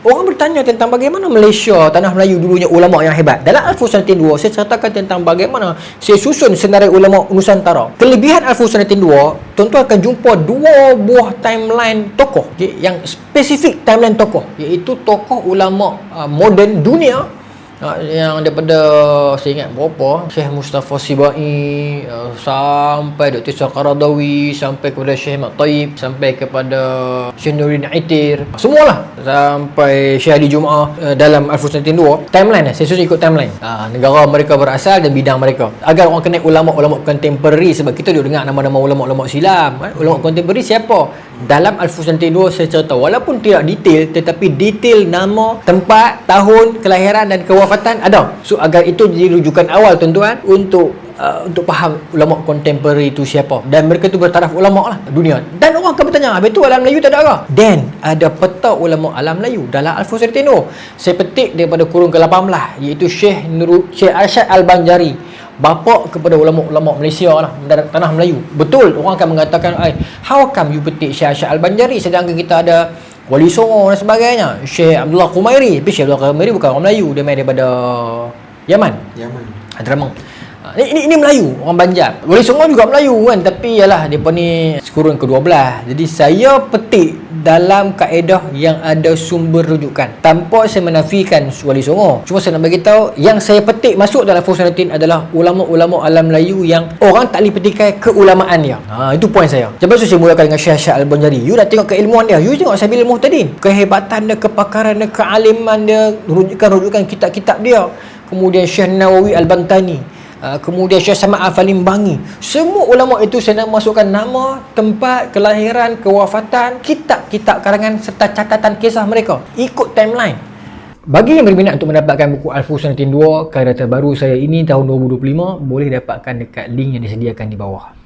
Orang bertanya tentang bagaimana Malaysia, tanah Melayu dulunya ulama yang hebat. Dalam Al-Fus 92, saya ceritakan tentang bagaimana saya susun senarai ulama Nusantara. Kelebihan Al-Fus 92, tuan-tuan akan jumpa dua buah timeline tokoh okay, yang spesifik timeline tokoh iaitu tokoh ulama uh, moden dunia yang daripada saya ingat berapa Syekh Mustafa Sibai uh, sampai Dr. Isa Qaradawi sampai kepada Syekh Mat Taib sampai kepada Syekh Nurin Aitir semualah sampai Syekh Adi Jumaah uh, dalam Al-Fus 92 timeline lah saya susun ikut timeline uh, negara mereka berasal dan bidang mereka agar orang kenal ulama-ulama contemporary sebab kita duduk dengar nama-nama ulama-ulama eh? ulama contemporary siapa dalam Al-Fus 92 saya cerita walaupun tidak detail tetapi detail nama tempat tahun kelahiran dan kewafatan ada so agar itu jadi rujukan awal tuan-tuan untuk uh, untuk faham ulama contemporary itu siapa. Dan mereka tu bertaraf ulama lah dunia. Dan orang akan bertanya habis tu alam Melayu tak ada ke? Dan ada peta ulama alam Melayu dalam Al-Fus 92 saya petik daripada kurung ke-18 iaitu Syekh Nurul Syekh Arsyad Al-Banjari. Bapa kepada ulama-ulama Malaysia lah tanah Melayu. Betul orang akan mengatakan how come you petik Syekh Syekh Al-Banjari? Sedangkan kita ada Wali Songo dan sebagainya. Syekh Abdullah Kumairi tapi Syekh Abdullah Kumairi bukan orang Melayu. Dia main daripada Yaman. Yaman. Hadramang Ah, ini, ini, ini Melayu, orang Banjar. Wali Songo juga Melayu kan, tapi yalah depa ni sekurang ke-12. Jadi saya petik dalam kaedah yang ada sumber rujukan. Tanpa saya menafikan Wali Songo. Cuma saya nak bagi tahu yang saya petik masuk dalam Fusunatin adalah ulama-ulama alam Melayu yang orang tak boleh petikai keulamaan dia. Ha, itu poin saya. Sebab tu saya mulakan dengan Syekh Syekh Al-Banjari. You dah tengok keilmuan dia. You tengok Sabil Muhtadin. Kehebatan dia, kepakaran dia, kealiman dia, rujukan-rujukan kitab-kitab dia. Kemudian Syekh Nawawi Al-Bantani. Uh, kemudian Syekh Samad Al-Falim Bangi. Semua ulama itu saya nak masukkan nama tempat kelahiran kewafatan kitab-kitab karangan serta catatan kisah mereka. Ikut timeline. Bagi yang berminat untuk mendapatkan buku Al-Fus 92 karya terbaru saya ini tahun 2025 boleh dapatkan dekat link yang disediakan di bawah